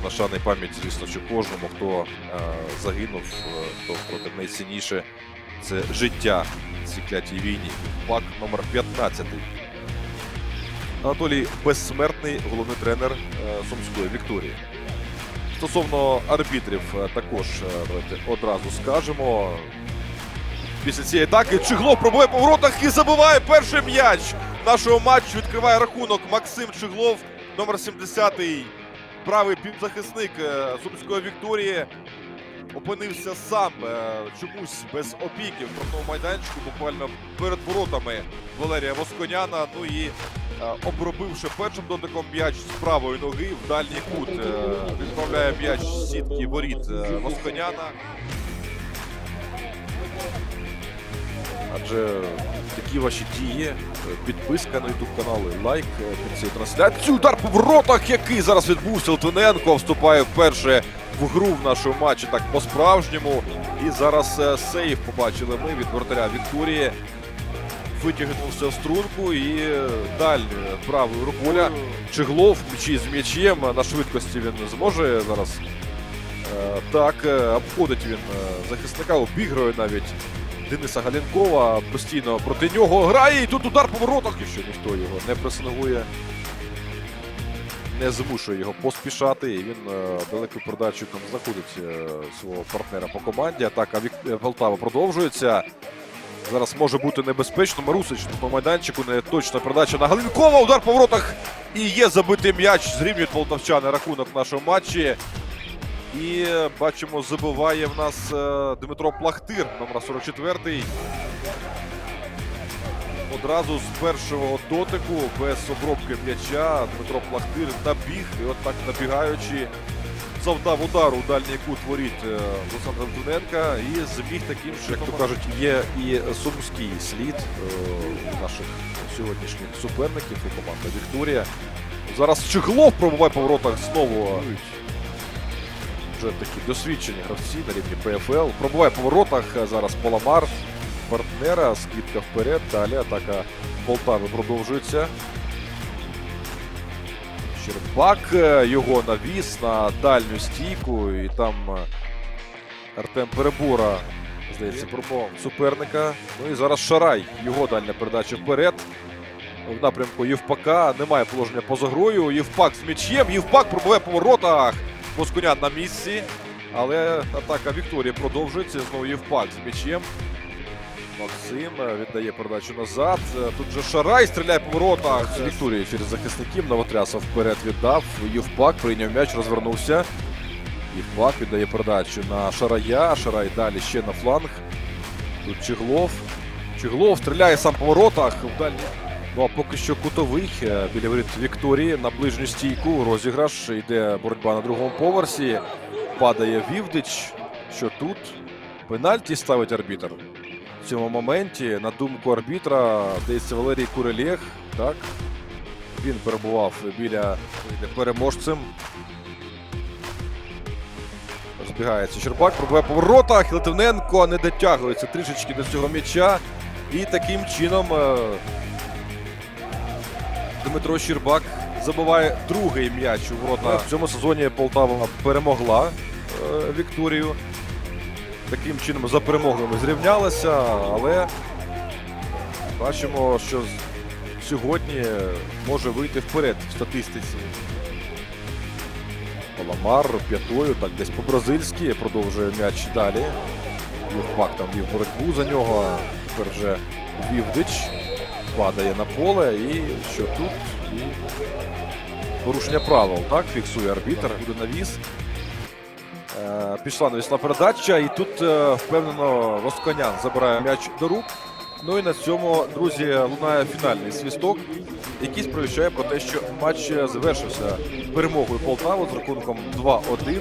на шаний пам'ять, звісно, що кожному, хто е, загинув, е, хто проти найцінніше це життя в цій клятій війні. Пак номер 15. Анатолій Безсмертний, головний тренер е, Сумської Вікторії. Стосовно арбітрів, також давайте одразу скажемо. Після цієї атаки Чиглов пробує по воротах і забиває перший м'яч нашого матчу. Відкриває рахунок Максим Чиглов, номер 70-й. Правий півзахисник е, Сумської Вікторії. Опинився сам е, чомусь без опіки в штрафному майданчику, буквально перед воротами Валерія Восконяна. Ну і е, обробивши першим дотиком м'яч з правої ноги в дальній кут. е, Відправляє м'яч з сітки воріт е, Восконяна. Адже такі ваші дії, підписка на YouTube канали, лайк е, під цією трансляцією. Удар по воротах, який зараз відбувся. Литвиненко вступає вперше в гру в нашому матчі так по-справжньому. І зараз е, сейф побачили ми від вратаря Вікторії. Витягнувся в струнку і е, даль е, правою рукою. Чиглов м'ячі з м'ячем. На швидкості він зможе зараз. Так, обходить він захисника, обігрує навіть Дениса Галінкова. Постійно проти нього грає. І тут удар по воротах. І що ніхто його не пресингує. Не змушує його поспішати. І він е, далекою передачею там знаходить е, свого партнера по команді. Атака Вік... Полтава продовжується. Зараз може бути небезпечно. Марусич по майданчику. Не точна передача на Галинкова. Удар по воротах. І є забитий м'яч. Зрівнюють полтавчани рахунок в нашому матчі. І е, бачимо, забиває в нас е, Дмитро Плахтир, номер 44. Одразу з першого дотику, без обробки м'яча, Дмитро Плахтир набіг. І от так набігаючи, завдав удару у дальній кут воріт е, Олександра Дуненка. І зміг таким, що, як то кажуть, є і сумський слід у наших сьогоднішніх суперників і команда Вікторія. Зараз Чехлов пробуває по воротах знову вже такі досвідчені гравці на рівні ПФЛ. Пробуває по воротах е, зараз Паламар, партнера, скидка вперед. Далі атака Полтави продовжується. Щербак е, його навіс на дальню стійку. І там е, Артем Перебора, здається, пробував суперника. Ну і зараз Шарай. Його дальня передача вперед. В напрямку Євпака. Немає положення поза грою. Євпак з м'ячем. Євпак пробуває по воротах. Воскунян на місці. Але атака Вікторії продовжується. Знову Євпак з м'ячем. Максим е, віддає передачу назад. Е, Тут же Шарай стріляє по воротах. Вікторії через захисників. Новотрясов вперед віддав. Євпак прийняв м'яч, розвернувся. Євпак віддає передачу на Шарая. Шарай далі ще на фланг. Тут Чиглов. Чиглов стріляє сам по воротах. В дальній Ну а поки що кутовий е, біля воріт Вікторії на ближню стійку. Розіграш. Йде боротьба на другому поверсі. Падає Вівдич. Що тут? Пенальті ставить арбітр. В цьому моменті, на думку арбітра, здається, Валерій Курелєх. Так. Він перебував біля переможцем. Розбігається Щербак, пробиває по воротах. Не дотягується трішечки до цього м'яча. І таким чином е, Дмитро Щербак забиває другий м'яч у ворота. В цьому сезоні Полтава перемогла е, Вікторію. Таким чином за перемогами зрівнялася, але бачимо, що сьогодні може вийти вперед в статистиці. Паламар п'ятою, так десь по-бразильськи продовжує м'яч далі. Євпак там вів боротьбу за нього. Тепер вже Вівдич падає на поле і що тут? І порушення правил, так? Фіксує арбітр, буде навіс. Е, Пішла навісна передача, і тут е, впевнено Восконян забирає м'яч до рук. Ну і на цьому, друзі, лунає фінальний свісток, який сповіщає про те, що матч завершився перемогою Полтави з рахунком 2-1.